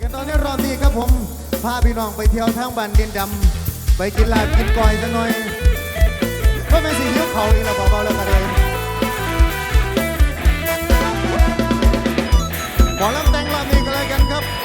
กันตอนนี้รอบนี้ครับผม พาพี่น้องไปเที่ยวทางบ้านดินดำไปกินลาบกินก้อยสักหน่อยก็เป็นสิ่งที่เขาอีกเราบอกเราแล้วกันเลยหออลำแตงรอบนี้กันเลยกันครับ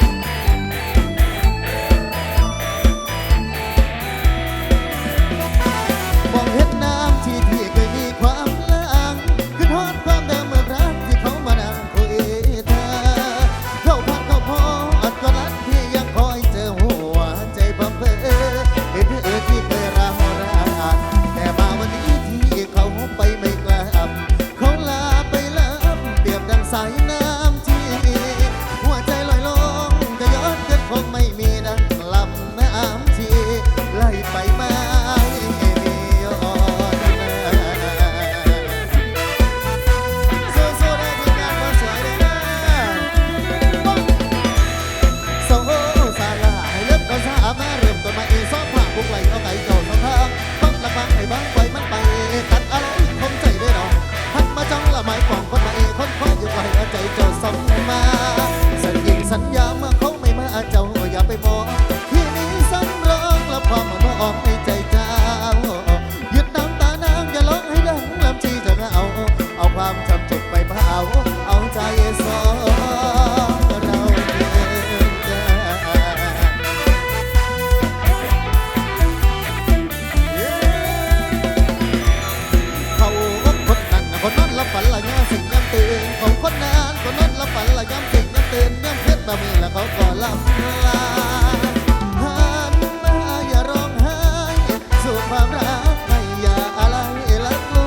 ไม่อยาอะไรละกลั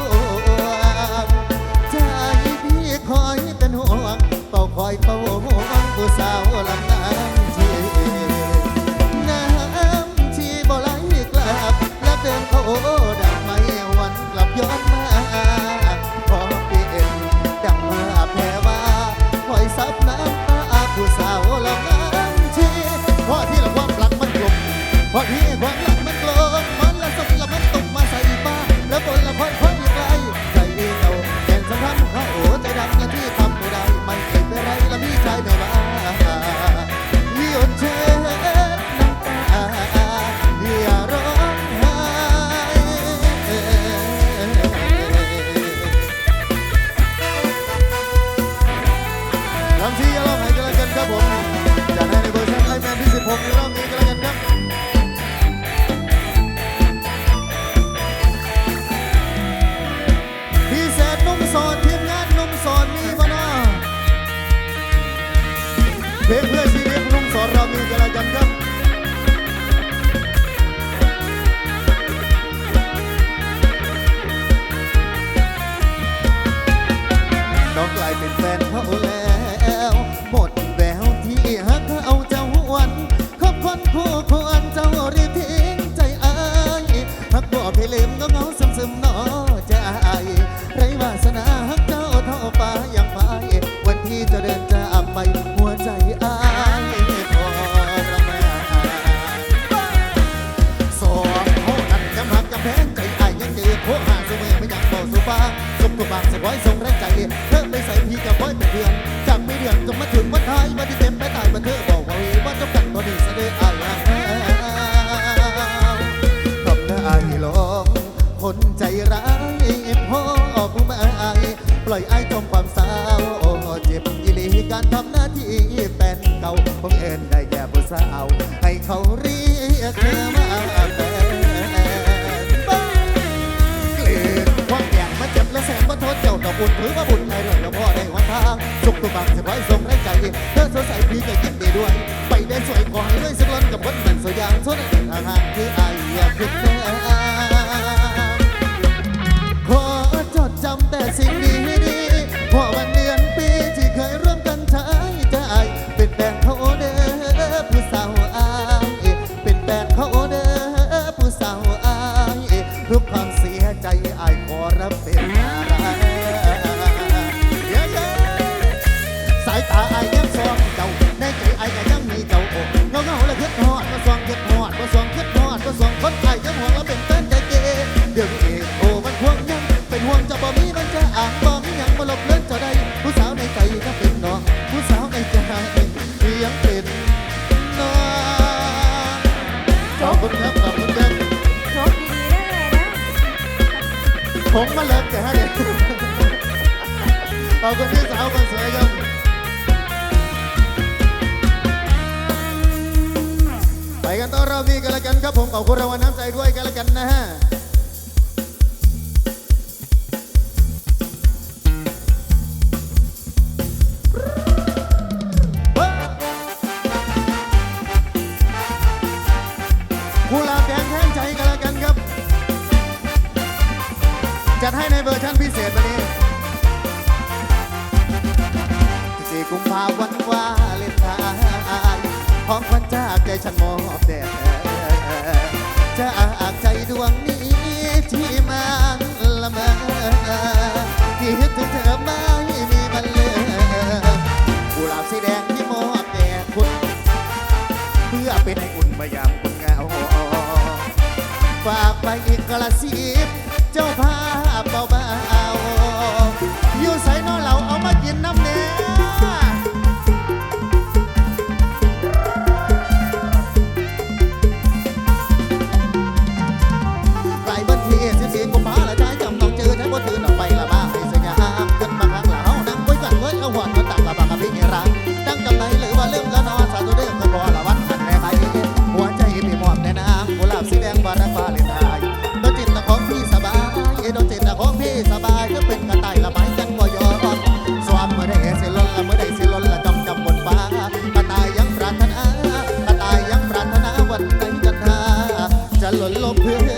วใจพี่คอยเป็นห่วงเฝ้าคอยเฝ้าห่วงผู้สาวลำ อยทรงแรงใจเธอไม่ใส่พีกับพอยแต่เดือน จากไม่เดือนจนมาถึงวันท้ายวันที่เต็มไปตายมาเธอบอกว่าว่าจบกันตอนนี้เสด็จอายทำหน้าอ้ลองคนใจร้ายเอ็มพ่อผู้มาไอ้ปล่อยไอา บางสบายส่งไร้ใจเธอสดใสพี่ก็ยินดีด้วย ไปได้สวยขอให้รวยสักล้นกับวันเหมือนสยางโซนเดินห่างๆคือ เ็นห่วงจะบ่มีมันจะอ่างบ่มีหยังมาหลบเลินเจ้าใดผู้สาวในใจก็เป็นน้องผู้สาวในใจเพียงเป็นนองขอบคุณครับขอบคุณครับโชคดีๆได้เลยนะผมมาเลิกแต่ด็ดขอบคุณพี่สาวคนสวยครับไปกันต้อนรับพี่กันแล้วกันครับผมขอบคุณรางวัลน้ำใจด้วยกันแล้วกันนะฮะากใจฉันมอบแด่จะอากใจดวงนี้ที่มันละเมอที่เห็นถึงเธอไม่มีบรรเลงกุหลาบสีแดงที่มอบแด่คุณ เพื่อเป็นให้อุ่นมายามคุเงาฝากไปอีกกระสี up here.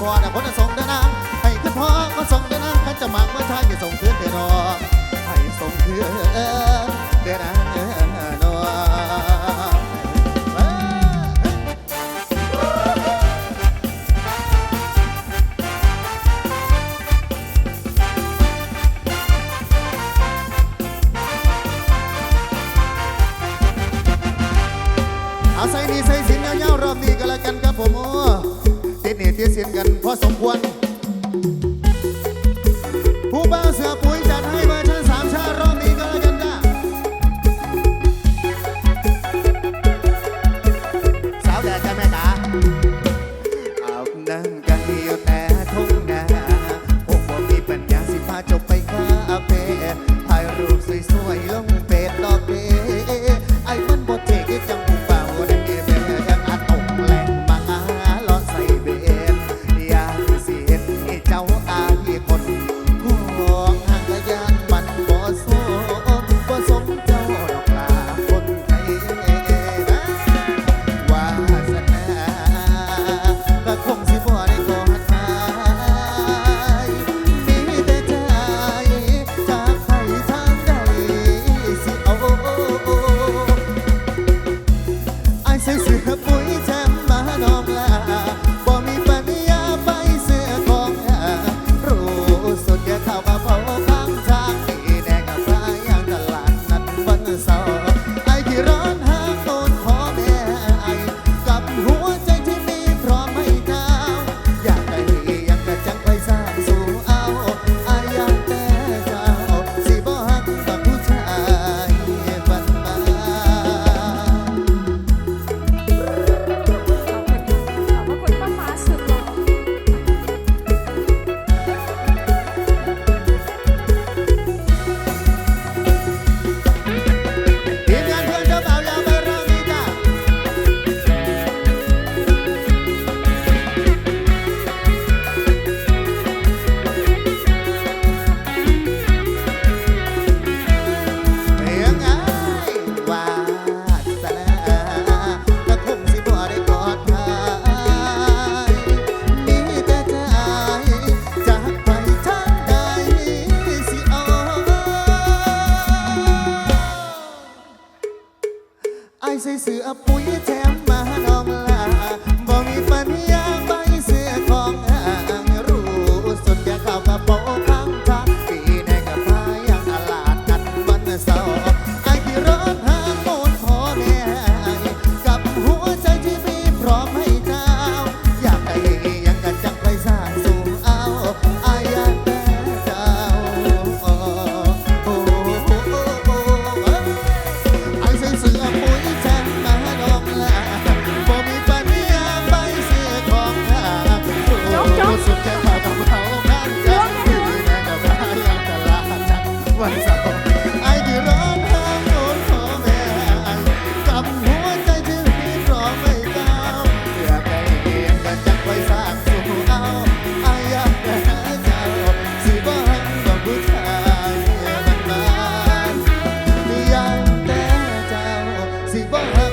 พอแต่คนส Abraham.